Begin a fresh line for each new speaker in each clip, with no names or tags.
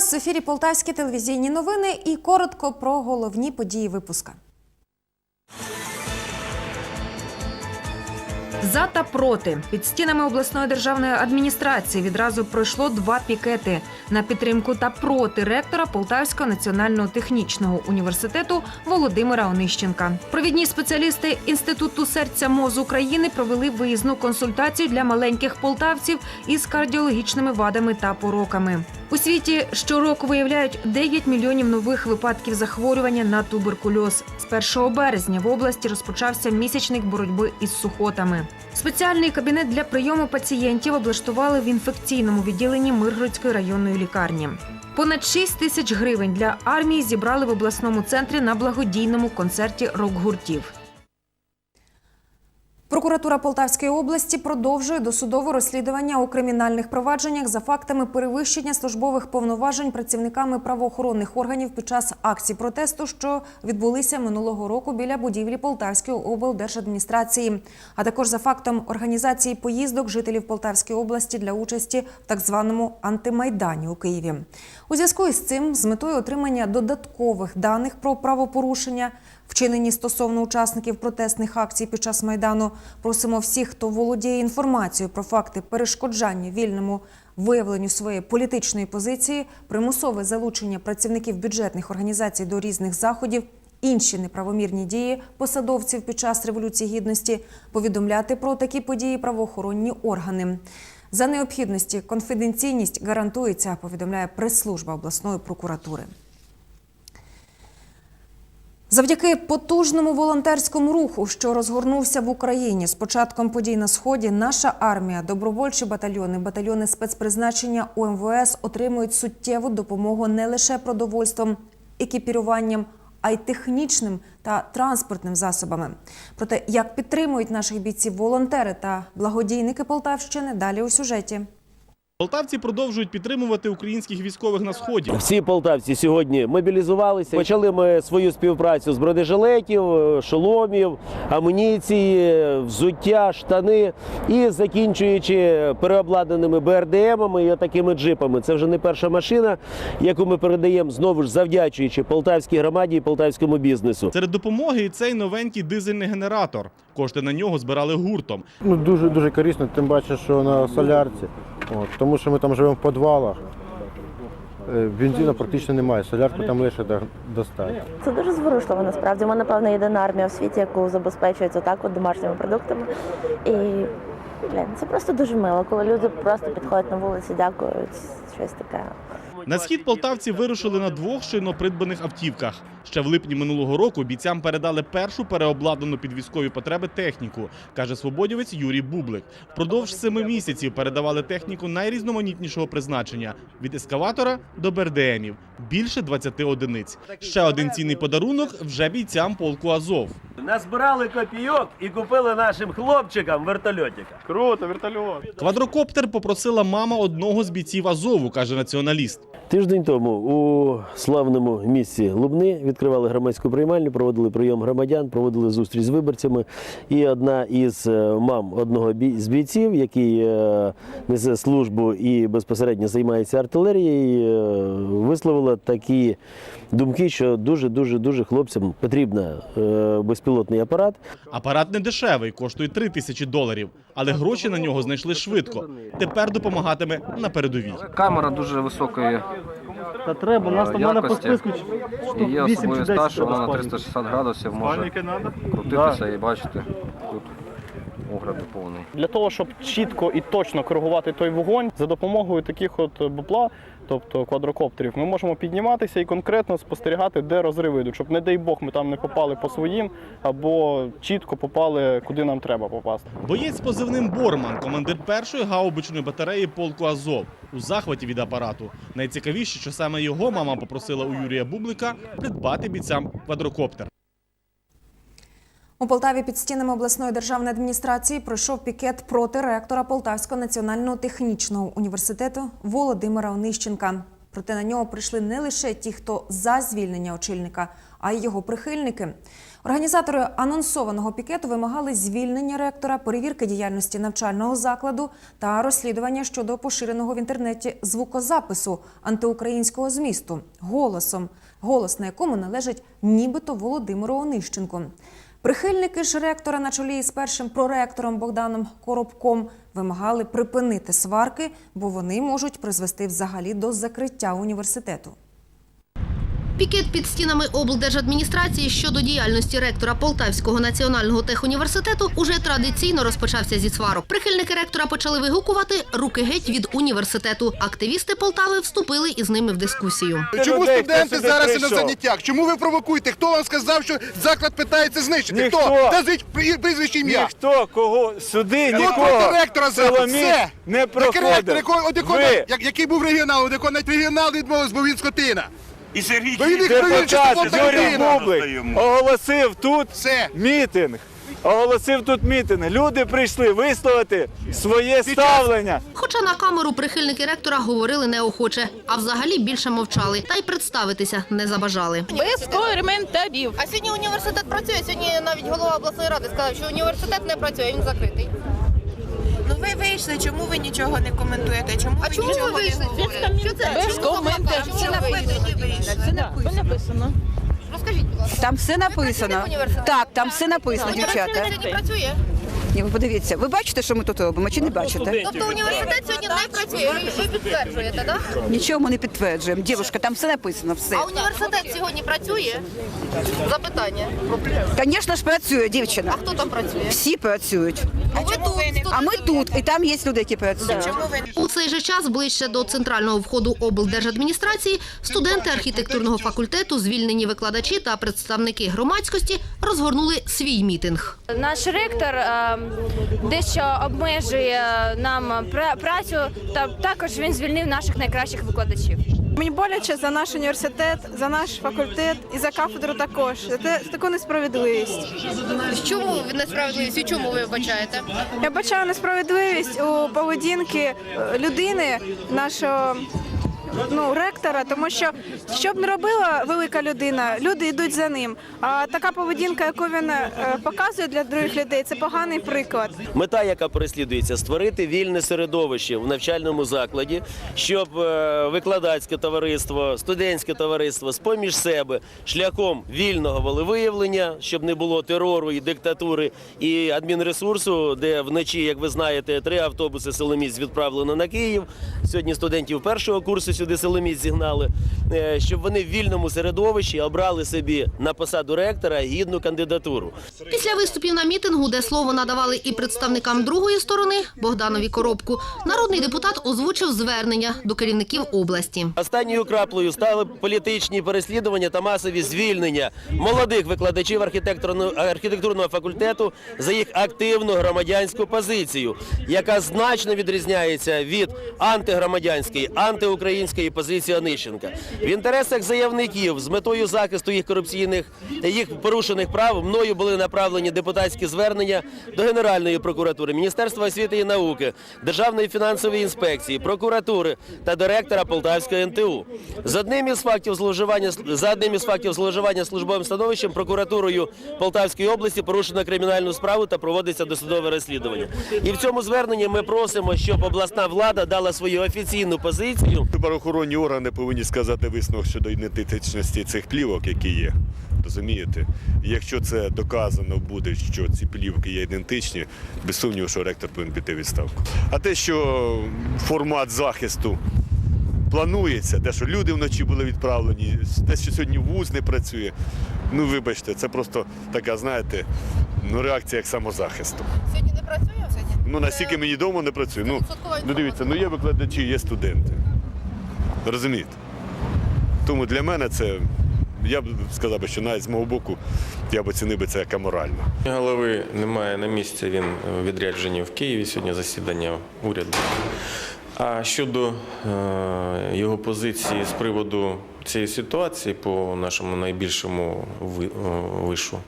Вас в ефірі Полтавські телевізійні новини і коротко про головні події випуска. За та проти під стінами обласної державної адміністрації відразу пройшло два пікети на підтримку та проти ректора Полтавського національного технічного університету Володимира Онищенка. Провідні спеціалісти інституту серця МОЗ України провели виїзну консультацію для маленьких полтавців із кардіологічними вадами та пороками. У світі щороку виявляють 9 мільйонів нових випадків захворювання на туберкульоз. З 1 березня в області розпочався місячник боротьби із сухотами. Спеціальний кабінет для прийому пацієнтів облаштували в інфекційному відділенні Миргородської районної лікарні. Понад 6 тисяч гривень для армії зібрали в обласному центрі на благодійному концерті рок-гуртів. Прокуратура Полтавської області продовжує досудове розслідування у кримінальних провадженнях за фактами перевищення службових повноважень працівниками правоохоронних органів під час акцій протесту, що відбулися минулого року біля будівлі Полтавської облдержадміністрації, а також за фактом організації поїздок жителів Полтавської області для участі в так званому антимайдані у Києві. У зв'язку із цим, з метою отримання додаткових даних про правопорушення, вчинені стосовно учасників протестних акцій під час майдану, просимо всіх, хто володіє інформацією про факти перешкоджання вільному виявленню своєї політичної позиції, примусове залучення працівників бюджетних організацій до різних заходів. Інші неправомірні дії посадовців під час революції гідності повідомляти про такі події правоохоронні органи. За необхідності конфіденційність гарантується, повідомляє прес-служба обласної прокуратури. Завдяки потужному волонтерському руху, що розгорнувся в Україні з початком подій на сході, наша армія, добровольчі батальйони, батальйони спецпризначення УМВС отримують суттєву допомогу не лише продовольством, екіпіруванням, а й технічним та транспортним засобами. Про те, як підтримують наших бійців волонтери та благодійники Полтавщини, далі у сюжеті.
Полтавці продовжують підтримувати українських військових на сході.
Всі полтавці сьогодні мобілізувалися. Почали ми свою співпрацю з бронежилетів, шоломів, амуніції, взуття, штани і закінчуючи переобладнаними БРДМами і такими джипами. Це вже не перша машина, яку ми передаємо знову ж завдячуючи полтавській громаді і полтавському бізнесу.
Серед допомоги і цей новенький дизельний генератор. Кошти на нього збирали гуртом.
Ну, дуже дуже корисно, тим паче, що на солярці. От, тому що ми там живемо в підвалах. Е, Бензину практично немає, солярку там лише до- достати.
Це дуже зворушливо насправді. Ми, напевно, єдина армія в світі, яку забезпечується так от домашніми продуктами. І блін, це просто дуже мило, коли люди просто підходять на вулиці, дякують, щось таке.
На схід полтавці вирушили на двох щойно придбаних автівках. Ще в липні минулого року бійцям передали першу переобладнану під військові потреби техніку, каже свободівець Юрій Бублик. Впродовж семи місяців передавали техніку найрізноманітнішого призначення від ескаватора до БРДМів. Більше 20 одиниць. Ще один цінний подарунок вже бійцям полку Азов.
Назбирали копійок і купили нашим хлопчикам вертольотика.
Круто, вертольот.
Квадрокоптер попросила мама одного з бійців Азову, каже націоналіст.
Тиждень тому у славному місці Лубни відкривали громадську приймальню, проводили прийом громадян, проводили зустріч з виборцями. І одна із е, мам одного з бійців, який е, несе службу і безпосередньо займається артилерією, е, висловила такі думки, що дуже дуже дуже хлопцям потрібен безпілотний апарат.
Апарат не дешевий, коштує 3 тисячі доларів, але гроші на нього знайшли швидко. Тепер допомагатиме на передовій.
Камера дуже високої
Та треба, у нас там в мене по
якості.
списку
і є
8 чи
особливий
10
стаж, що вона на
треба
360 градусів може крутитися і бачити тут огляд повний.
Для того, щоб чітко і точно коригувати той вогонь, за допомогою таких от бупла, тобто квадрокоптерів, ми можемо підніматися і конкретно спостерігати, де розриви йдуть, щоб, не дай Бог, ми там не попали по своїм або чітко попали, куди нам треба попасти.
Боєць з позивним Борман, командир першої гаубичної батареї полку Азов, у захваті від апарату. Найцікавіше, що саме його мама попросила у Юрія Бублика придбати бійцям квадрокоптер.
У Полтаві під стінами обласної державної адміністрації пройшов пікет проти ректора Полтавського національного технічного університету Володимира Онищенка. Проте на нього прийшли не лише ті, хто за звільнення очільника, а й його прихильники. Організатори анонсованого пікету вимагали звільнення ректора, перевірки діяльності навчального закладу та розслідування щодо поширеного в інтернеті звукозапису антиукраїнського змісту голосом, голос на якому належить нібито Володимиру Онищенку. Прихильники ж ректора на чолі із першим проректором Богданом Коробком вимагали припинити сварки, бо вони можуть призвести взагалі до закриття університету.
Пікет під стінами облдержадміністрації щодо діяльності ректора Полтавського національного техуніверситету уже традиційно розпочався зі сварок. Прихильники ректора почали вигукувати руки геть від університету. Активісти Полтави вступили із ними в дискусію.
Чому студенти зараз на заняттях? Чому ви провокуєте? Хто вам сказав, що заклад питається знищити?
Ніхто.
Хто? Назвіть при- прізвище ім'я.
Ніхто кого сюди
Хто
нікого
ректора? Все.
не
ректор,
проходив.
якого- от якого-
Ви,
як- який був регіонал, якого навіть регіонал відмовився, бо він скотина.
І Сергій
їх
депутат Юрій. Бублик оголосив тут
Все.
мітинг. Оголосив тут мітинг. Люди прийшли висловити своє ставлення.
Хоча на камеру прихильники ректора говорили неохоче, а взагалі більше мовчали та й представитися не забажали.
Без коментарів.
А сьогодні університет працює. Сьогодні навіть голова обласної ради сказав, що університет не працює, він закритий.
Ну ви вийшли, чому ви нічого не коментуєте? Чому
А
ви
чому
нічого
ви вийшли?
не говорите?
Що це?
Без
Чому
ви
Це написано.
Це написано.
Розкажіть, будь ласка.
Там все написано. Так, там все написано, дівчата.
сьогодні працює.
Ні, ви подивіться, ви бачите, що ми тут робимо, чи не бачите?
Тобто університет сьогодні не працює. Ви, підтверджуєте, так?
Нічого ми не підтверджуємо. Дівчатка, там все написано, все.
А університет сьогодні працює? Запитання.
Звісно ж, працює дівчина.
А хто там працює?
Всі працюють.
А ви тут.
А ми тут, і там є люди, які працюють.
У цей же час ближче до центрального входу облдержадміністрації студенти архітектурного факультету, звільнені викладачі та представники громадськості розгорнули свій мітинг.
Наш ректор е, дещо обмежує нам пра- працю, та також він звільнив наших найкращих викладачів.
Мені боляче за наш університет, за наш факультет і за кафедру також. За таку несправедливість.
Чому несправедливість? І чому ви вбачаєте?
Я бачаю несправедливість у поведінки е, людини, нашого ну, ректора, тому що що б не робила велика людина, люди йдуть за ним. А така поведінка, яку він е, показує для других людей, це поганий приклад.
Мета, яка переслідується, створити вільне середовище в навчальному закладі, щоб е, викладацьке товариство, студентське товариство з-поміж себе шляхом вільного волевиявлення, щоб не було терору і диктатури і адмінресурсу, де вночі, як ви знаєте, три автобуси Соломіць відправлено на Київ. Сьогодні студентів першого курсу сюди Соломіць зігнали, е, щоб вони в вільному середовищі обрали собі на посаду ректора гідну кандидатуру.
Після виступів на мітингу, де слово надавали і представникам другої сторони Богданові Коробку, народний депутат озвучив звернення до керівників області.
Останньою краплею стали політичні переслідування та масові звільнення молодих викладачів архітектурного, архітектурного факультету за їх активну громадянську позицію, яка значно відрізняється від антигромадянської, антиукраїнської позиції Онищенка. В інтересах заявників з метою захисту їх корупційних їх порушених прав мною були направлені депутатські звернення до Генеральної прокуратури, Міністерства освіти і науки, Державної фінансової інспекції, прокуратури та директора Полтавської НТУ. З одним із фактів зловживання за одним із фактів зловживання службовим становищем прокуратурою Полтавської області порушено кримінальну справу та проводиться досудове розслідування. І в цьому зверненні ми просимо, щоб обласна влада дала свою офіційну позицію
Правоохоронні органи повинні сказати висновок щодо ідентичності цих плівок, які є. Розумієте? Якщо це доказано буде, що ці плівки є ідентичні, без сумніву, що ректор повинен піти відставку. А те, що формат захисту планується, те, що люди вночі були відправлені, те, що сьогодні вуз не працює, ну вибачте, це просто така, знаєте, ну реакція як самозахисту.
Сьогодні не працює? Сьогодні?
Ну настільки мені вдома не працює. Ну, ну дивіться, ну є викладачі, є студенти. Розумієте? Тому для мене це, я б сказав що навіть з мого боку я б оцінив би це як аморально.
Голови немає на місці, він у відрядженні в Києві. Сьогодні засідання уряду. А щодо е, його позиції з приводу цієї ситуації по нашому найбільшому е, вишу,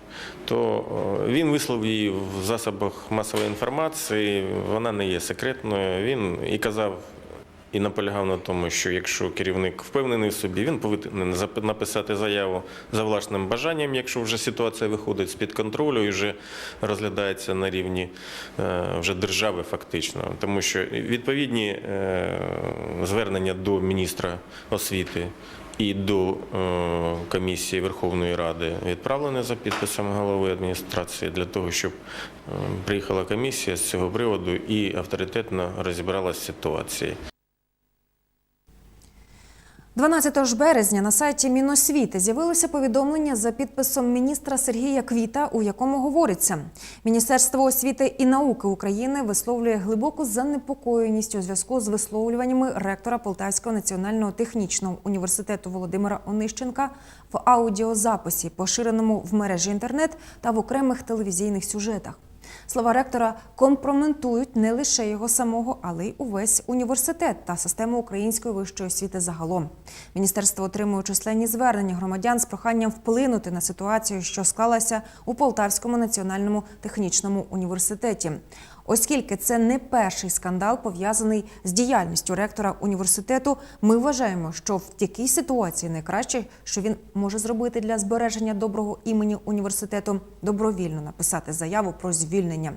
то е, він висловив її в засобах масової інформації. Вона не є секретною. Він і казав і наполягав на тому, що якщо керівник впевнений в собі, він повинен написати заяву за власним бажанням, якщо вже ситуація виходить з-під контролю і вже розглядається на рівні е, вже держави фактично. Тому що відповідні е, звернення до міністра освіти і до е, комісії Верховної Ради відправлені за підписом голови адміністрації для того, щоб приїхала комісія з цього приводу і авторитетно розібралася з ситуацією.
12 ж березня на сайті Міносвіти з'явилося повідомлення за підписом міністра Сергія Квіта, у якому говориться: Міністерство освіти і науки України висловлює глибоку занепокоєність у зв'язку з висловлюваннями ректора Полтавського національного технічного університету Володимира Онищенка в аудіозаписі, поширеному в мережі інтернет та в окремих телевізійних сюжетах. Слова ректора компроментують не лише його самого, але й увесь університет та систему української вищої освіти загалом. Міністерство отримує численні звернення громадян з проханням вплинути на ситуацію, що склалася у Полтавському національному технічному університеті. Оскільки це не перший скандал пов'язаний з діяльністю ректора університету, ми вважаємо, що в такій ситуації найкраще, що він може зробити для збереження доброго імені університету, добровільно написати заяву про звільнення.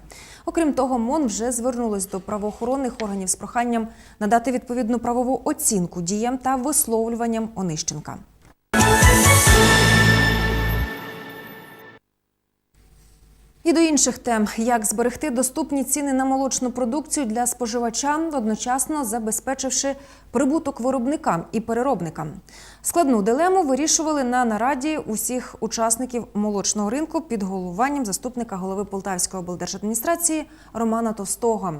Окрім того, МОН вже звернулось до правоохоронних органів з проханням надати відповідну правову оцінку діям та висловлюванням Онищенка. І до інших тем: як зберегти доступні ціни на молочну продукцію для споживача, одночасно забезпечивши прибуток виробникам і переробникам. Складну дилему вирішували на нараді усіх учасників молочного ринку під головуванням заступника голови Полтавської облдержадміністрації Романа Товстого.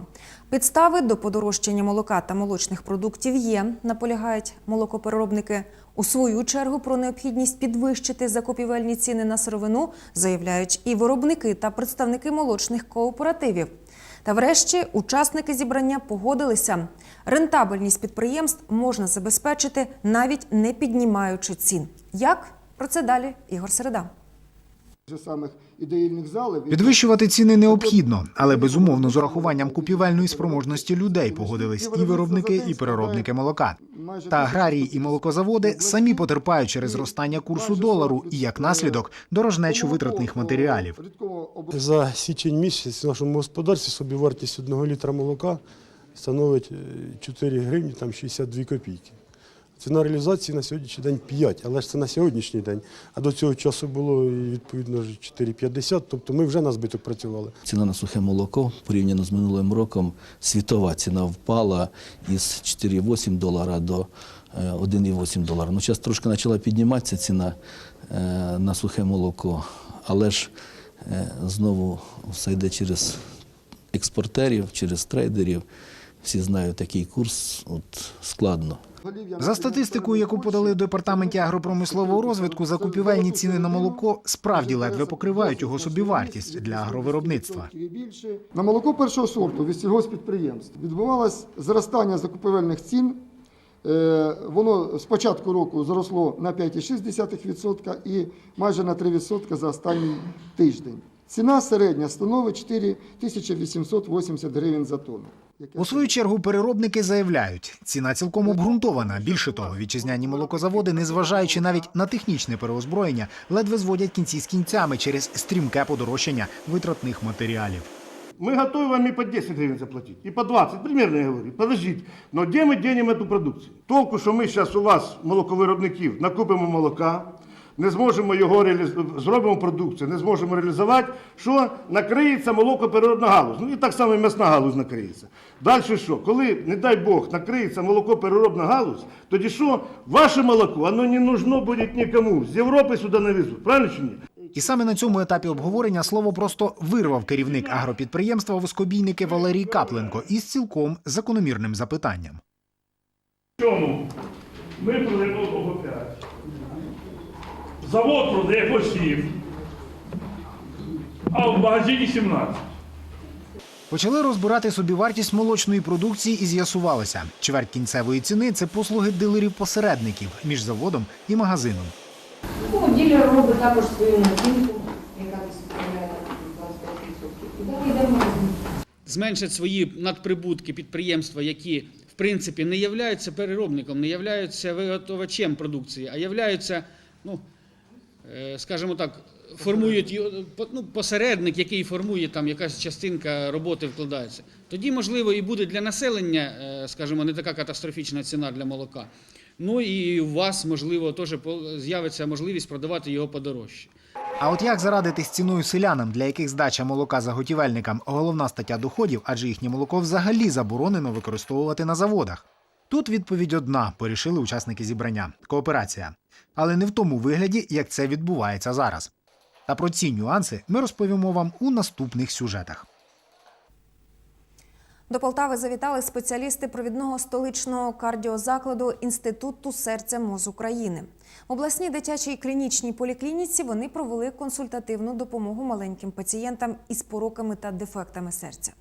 Підстави до подорожчання молока та молочних продуктів є, наполягають молокопереробники. У свою чергу про необхідність підвищити закупівельні ціни на сировину заявляють і виробники та представники молочних кооперативів. Та врешті учасники зібрання погодилися. Рентабельність підприємств можна забезпечити навіть не піднімаючи цін. Як? Про це далі Ігор Середа.
Самих ідеїльних залів.
Підвищувати ціни необхідно, але безумовно з урахуванням купівельної спроможності людей погодились і виробники, і переробники молока. Та аграрії і молокозаводи самі потерпають через зростання курсу долару і як наслідок дорожнечу витратних матеріалів.
За січень місяць в нашому господарстві собівартість одного літра молока становить е, 4 гривні там 62 копійки. Ціна реалізації на сьогоднішній день 5, але ж це на сьогоднішній день. А до цього часу було відповідно 4,50, тобто ми вже на збиток працювали.
Ціна на сухе молоко порівняно з минулим роком світова ціна впала із 4,8 долара до е, 1,8 долара. Ну, зараз трошки почала підніматися ціна е, на сухе молоко, але ж е, знову все йде через експортерів, через трейдерів. Всі знають такий курс, от складно.
За статистикою, яку подали в департаменті агропромислового розвитку, закупівельні ціни на молоко справді ледве покривають його собівартість для агровиробництва.
На молоко першого сорту від сільгоспідприємств відбувалось зростання закупівельних цін. Е, Воно з початку року зросло на 5,6% і майже на 3% за останній тиждень. Ціна середня становить 4880 гривень за тонну.
У свою чергу переробники заявляють, ціна цілком обґрунтована. Більше того, вітчизняні молокозаводи, незважаючи навіть на технічне переозброєння, ледве зводять кінці з кінцями через стрімке подорожчання витратних матеріалів.
Мы готовы вам и по 10 гривен заплатить, и по 20, примерно я говорю. Подождите, но где мы денем эту продукцію? Толку, що ми зараз у вас, молоковиробників, накупимо молока, не зможемо його реалізувати, зробимо продукцію, не зможемо реалізувати, що накриється молокопереробна галузь. Ну і так само і м'ясна галузь накриється. Далі що? Коли, не дай Бог, накриється молокопереробна галузь, тоді що? Ваше молоко, воно не нужно буде нікому. З Європи сюди навезуть. Правильно чи ні?
І саме на цьому етапі обговорення слово просто вирвав керівник агропідприємства Воскобійники Валерій Капленко із цілком закономірним запитанням.
Чому? Ми продаємо по 5. Завод продає по 7, а в магазині 17.
Почали розбирати собівартість молочної продукції і з'ясувалося, чверть кінцевої ціни це послуги дилерів-посередників між заводом і магазином.
Ну, ділер робить також свою націнку, яка составляє 25%. І далі йде в магазин.
зменшать свої надприбутки підприємства, які в
принципі не являються переробником, не являються виготовачем продукції, а являються, ну, скажімо так, формують ну, посередник, який формує там якась частинка роботи вкладається. Тоді, можливо, і буде для населення, е, скажімо, не така катастрофічна ціна для молока. Ну і у вас, можливо, теж з'явиться можливість продавати його подорожче.
А от як зарадитись ціною селянам, для яких здача молока заготівельникам головна стаття доходів, адже їхнє молоко взагалі заборонено використовувати на заводах? Тут відповідь одна, порішили учасники зібрання кооперація. Але не в тому вигляді, як це відбувається зараз. Та про ці нюанси ми розповімо вам у наступних сюжетах.
До Полтави завітали спеціалісти провідного столичного кардіозакладу Інституту серця МОЗ України. В обласній дитячій клінічній поліклініці вони провели консультативну допомогу маленьким пацієнтам із пороками та дефектами серця.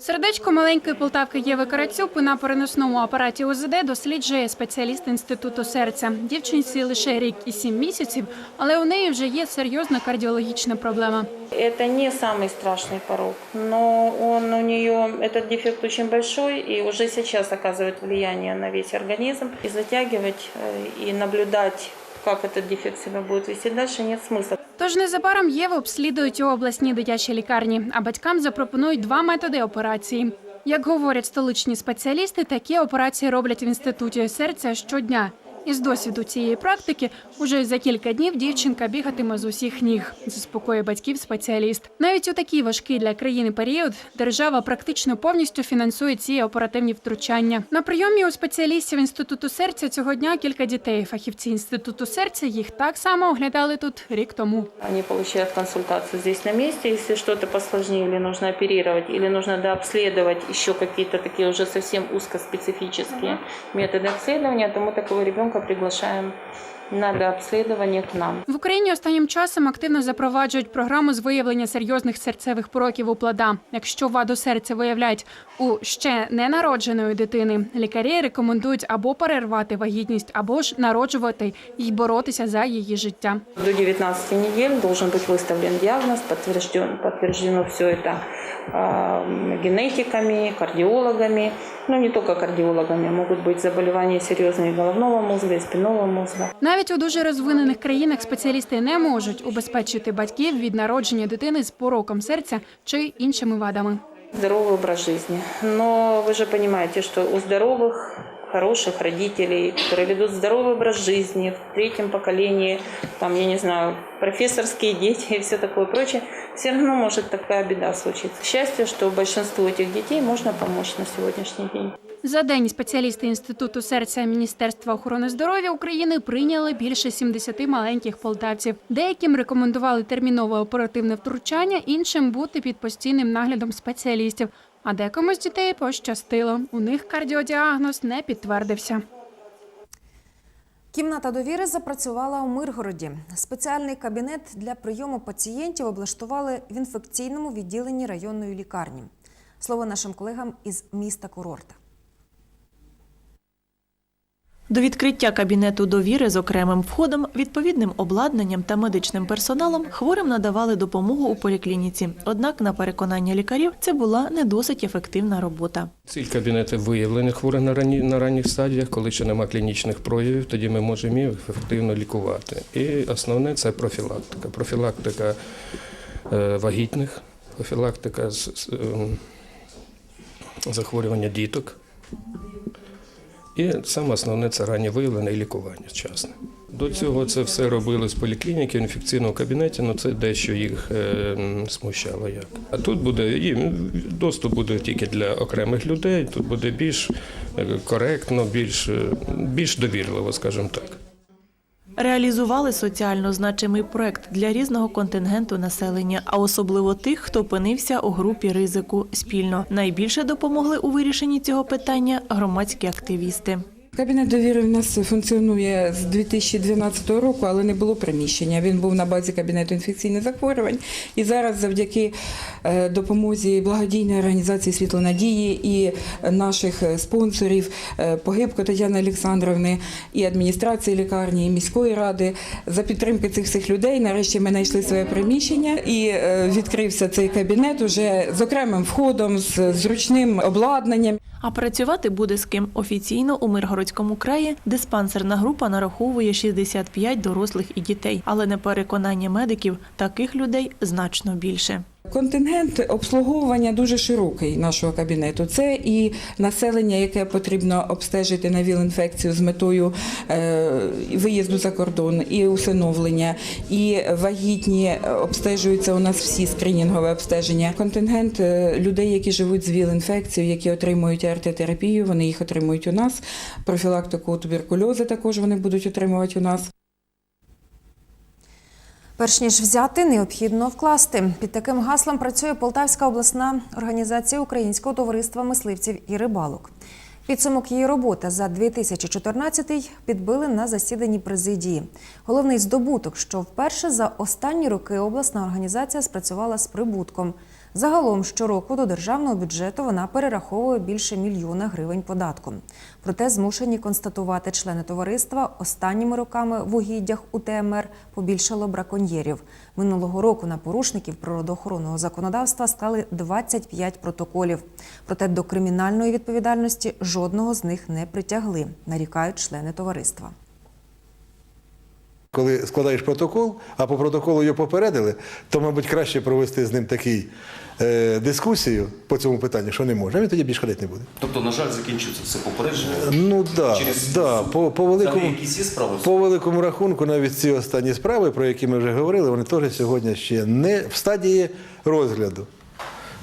Сердечко маленької полтавки Єви Карацюк на переносному апараті УЗД досліджує спеціаліст інституту серця. Дівчинці лише рік і сім місяців, але у неї вже є серйозна кардіологічна проблема.
Это не самый страшный порог, но он у нее, этот дефект очень большой и уже сейчас оказывает влияние на весь организм. И затягивать, э, и наблюдать, как этот дефект себя будет вести дальше, нет смысла.
Тож незабаром Єву обслідують у обласній дитячій лікарні, а батькам запропонують два методи операції. Як говорять столичні спеціалісти, такі операції роблять в інституті серця щодня. Із досвіду цієї практики уже за кілька днів дівчинка бігатиме з усіх ніг, заспокоює батьків спеціаліст. Навіть у такий важкий для країни період держава практично повністю фінансує ці оперативні втручання. На прийомі у спеціалістів інституту серця цього дня кілька дітей. Фахівці інституту серця їх так само оглядали тут рік тому.
Они получают консультацию здесь на месте. Если что-то посложнее или нужно оперировать, или нужно дообследовать еще какие-то такие уже совсем узкоспецифические методы то мы такого ребенка приглашаем на дообследование к нам.
В Україні останнім часом активно запроваджують програму з виявлення серйозних серцевих пороків у плода. Якщо ваду серця виявляють у ще ненародженої дитини, лікарі рекомендують або перервати вагітність, або ж народжувати і боротися за її життя.
До 19 недель должен быть выставлен диагноз, подтвержден, подтверждено все это э, генетиками, кардиологами, ну не только кардиологами, могут быть заболевания серьезные головного мозга и спинного мозга.
Навіть у дуже розвинених країнах спеціалісти не можуть убезпечити батьків від народження дитини з пороком серця чи іншими вадами.
Здоровый образ жизни. Но вы же понимаете, что у здоровых, хороших родителей, которые ведут здоровый образ жизни в третьем поколении, там, я не знаю, профессорские дети и все такое прочее, все равно может такая беда случиться. Счастье, что большинству этих детей можно помочь на сегодняшний день.
За день спеціалісти інституту серця Міністерства охорони здоров'я України прийняли більше 70 маленьких полтавців. Деяким рекомендували термінове оперативне втручання, іншим бути під постійним наглядом спеціалістів. А декому з дітей пощастило. У них кардіодіагноз не підтвердився.
Кімната довіри запрацювала у Миргороді. Спеціальний кабінет для прийому пацієнтів облаштували в інфекційному відділенні районної лікарні. Слово нашим колегам із міста Курорта.
До відкриття кабінету довіри з окремим входом, відповідним обладнанням та медичним персоналом хворим надавали допомогу у поліклініці. Однак, на переконання лікарів, це була не досить ефективна робота.
Ці кабінети виявлені хворих на ранні на ранніх стадіях, коли ще немає клінічних проявів, тоді ми можемо їх ефективно лікувати. І основне це профілактика. Профілактика е, вагітних, профілактика ем, захворювання діток. І саме основне це раннє виявлення і лікування вчасне. До цього це все робили з поліклініки в інфекційному кабінеті, але це дещо їх е, смущало. Як. А тут буде і доступ буде тільки для окремих людей, тут буде більш е, коректно, більш, е, більш довірливо, скажімо так.
Реалізували соціально значимий проект для різного контингенту населення, а особливо тих, хто опинився у групі ризику спільно. Найбільше допомогли у вирішенні цього питання громадські активісти.
Кабінет довіри в нас функціонує з 2012 року, але не було приміщення. Він був на базі кабінету інфекційних захворювань. І зараз, завдяки е, допомозі благодійної організації Світло надії і наших спонсорів е, Погибко Тетяни Олександровни і адміністрації лікарні, і міської ради, за підтримки цих всіх людей, нарешті ми знайшли своє приміщення і е, відкрився цей кабінет уже з окремим входом, з зручним обладнанням.
А працювати буде з ким офіційно у Миргородському краї диспансерна група нараховує 65 дорослих і дітей, але на переконання медиків таких людей значно більше.
Контингент обслуговування дуже широкий нашого кабінету. Це і населення, яке потрібно обстежити на ВІЛ-інфекцію з метою е, виїзду за кордон, і усиновлення, і вагітні обстежуються у нас всі скринінгове обстеження. Контингент е, людей, які живуть з ВІЛ-інфекцією, які отримують АРТ-терапію, вони їх отримують у нас. Профілактику туберкульозу також вони будуть отримувати у нас.
Перш ніж взяти, необхідно вкласти. Під таким гаслом працює Полтавська обласна організація Українського товариства мисливців і рибалок. Підсумок її роботи за 2014-й підбили на засіданні президії. Головний здобуток, що вперше за останні роки обласна організація спрацювала з прибутком. Загалом щороку до державного бюджету вона перераховує більше мільйона гривень податком. Проте змушені констатувати члени товариства останніми роками в угіддях УТМР побільшало браконьєрів. Минулого року на порушників природоохоронного законодавства склали 25 протоколів. Проте до кримінальної відповідальності жодного з них не притягли, нарікають члени товариства.
Коли складаєш протокол, а по протоколу його попередили, то, мабуть, краще провести з ним такий е, дискусію по цьому питанню, що не може. А він тоді більше ходити не буде.
Тобто, на жаль, закінчується все попередження.
Ну да,
Через-
да, по, по, великому,
справи?
по великому рахунку, навіть ці останні справи, про які ми вже говорили, вони теж сьогодні ще не в стадії розгляду.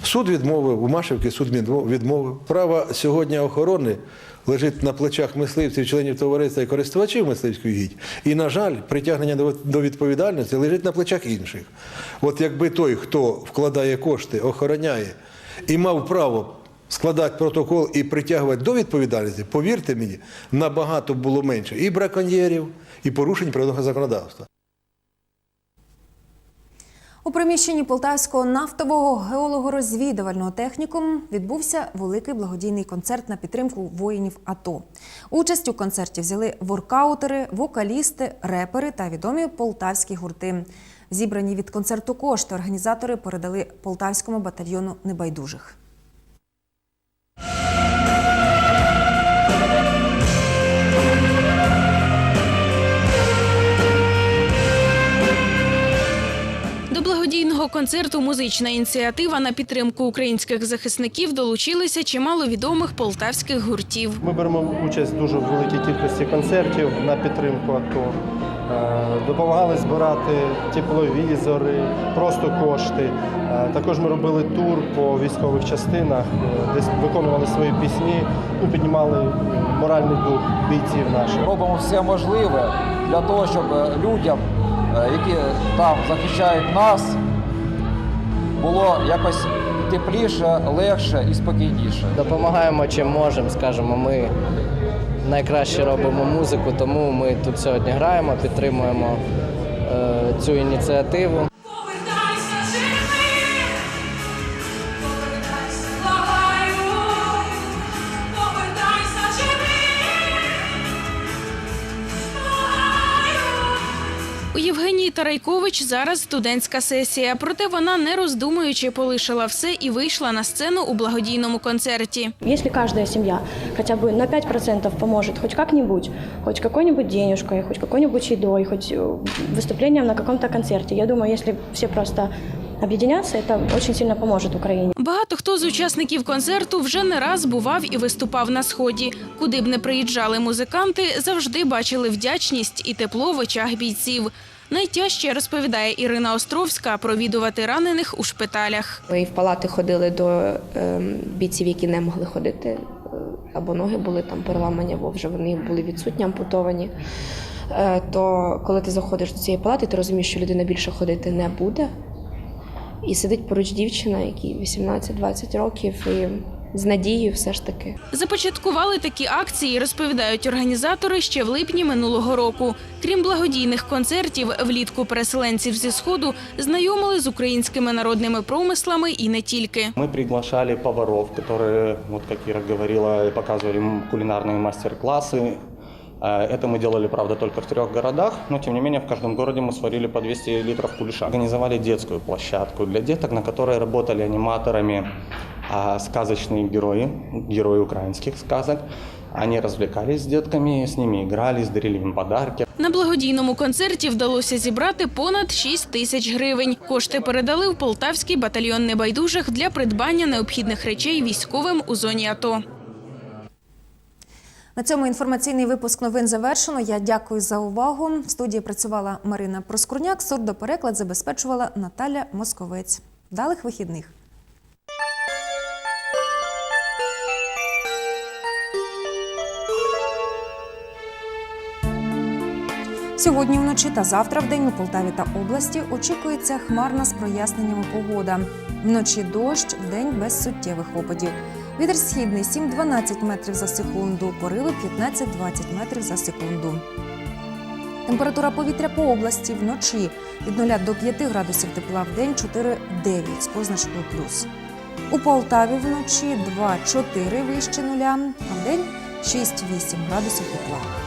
Суд відмовив, у Машівки суд відмовив. Право сьогодні охорони лежить на плечах мисливців, членів товариства і користувачів мисливської гідь. І, на жаль, притягнення до- відповідальності лежить на плечах інших. От якби той, хто вкладає кошти, охороняє і мав право складати протокол і притягувати до відповідальності, повірте мені, набагато було менше і браконьєрів, і порушень природного законодавства.
У приміщенні Полтавського нафтового геолого-розвідувального технікуму відбувся великий благодійний концерт на підтримку воїнів АТО. Участь у концерті взяли воркаутери, вокалісти, репери та відомі полтавські гурти. Зібрані від концерту кошти організатори передали полтавському батальйону небайдужих.
Благодійного концерту музична ініціатива на підтримку українських захисників долучилися чимало відомих полтавських гуртів.
Ми беремо участь дуже в великій кількості концертів на підтримку АТО. Е, Допомагали збирати тепловізори, просто кошти. Е, Також ми робили тур по військових частинах, е, де виконували свої пісні, ну, піднімали моральний дух бійців наших.
Робимо все можливе для того, щоб людям, які там захищають нас, було якось тепліше, легше і спокійніше.
Допомагаємо чим можемо, скажімо, ми найкраще робимо музику, тому ми тут сьогодні граємо, підтримуємо е, цю ініціативу.
У Євгенії Тарайкович зараз студентська сесія, проте вона не роздумуючи полишила все і вийшла на сцену у благодійному концерті.
Если каждая семья хотя бы на 5% поможет хоть как-нибудь, хоть какой-нибудь денежкой, хоть какой-нибудь едой, хоть э, выступлением на каком-то концерте, я думаю, если все просто объединятся, это очень сильно поможет Украине.
Багато хто з учасників концерту вже не раз бував і виступав на сході. Куди б не приїжджали музиканти, завжди бачили вдячність і тепло в очах бійців. Найтяжче розповідає Ірина Островська провідувати ранених у шпиталях.
Ми і в палати ходили до ем, бійців, які не могли ходити, е, або ноги були там переламані, або вже вони були відсутні, ампутовані. Е, То коли ти заходиш до цієї палати, ти розумієш, що людина більше ходити не буде. І сидить поруч дівчина, якій 18-20 років, і з надією все ж таки.
Започаткували такі акції, розповідають організатори ще в липні минулого року. Крім благодійних концертів, влітку переселенців зі сходу знайомили з українськими народними промислами і не тільки.
Мы приглашали поваров, которые, вот как Ира говорила, показывали м- кулинарные мастер-классы. Э, Это мы делали, правда, только в трех городах, но тем не менее в каждом городе мы сварили по 200 литров кулеша. Организовали детскую площадку для деток, на которой работали аниматорами а, сказочные герои, герои украинских сказок. Они развлекались с детками, с ними игрались, дарили им подарки.
На благодійному концерті вдалося зібрати понад 6 тисяч гривень. Кошти передали в Полтавський батальйон небайдужих для придбання необхідних речей військовим у зоні АТО.
На цьому інформаційний випуск новин завершено. Я дякую за увагу. В студії працювала Марина Проскурняк. Сурдопереклад забезпечувала Наталя Московець. Вдалих вихідних. Сьогодні вночі та завтра в день у Полтаві та області очікується хмарна з проясненнями погода. Вночі дощ, вдень без суттєвих опадів. Вітер східний 7-12 метрів за секунду, пориви 15-20 метрів за секунду. Температура повітря по області вночі від 0 до 5 градусів тепла в день 4-9 з позначкою плюс. У Полтаві вночі 2-4 вище нуля, а в день 6-8 градусів тепла.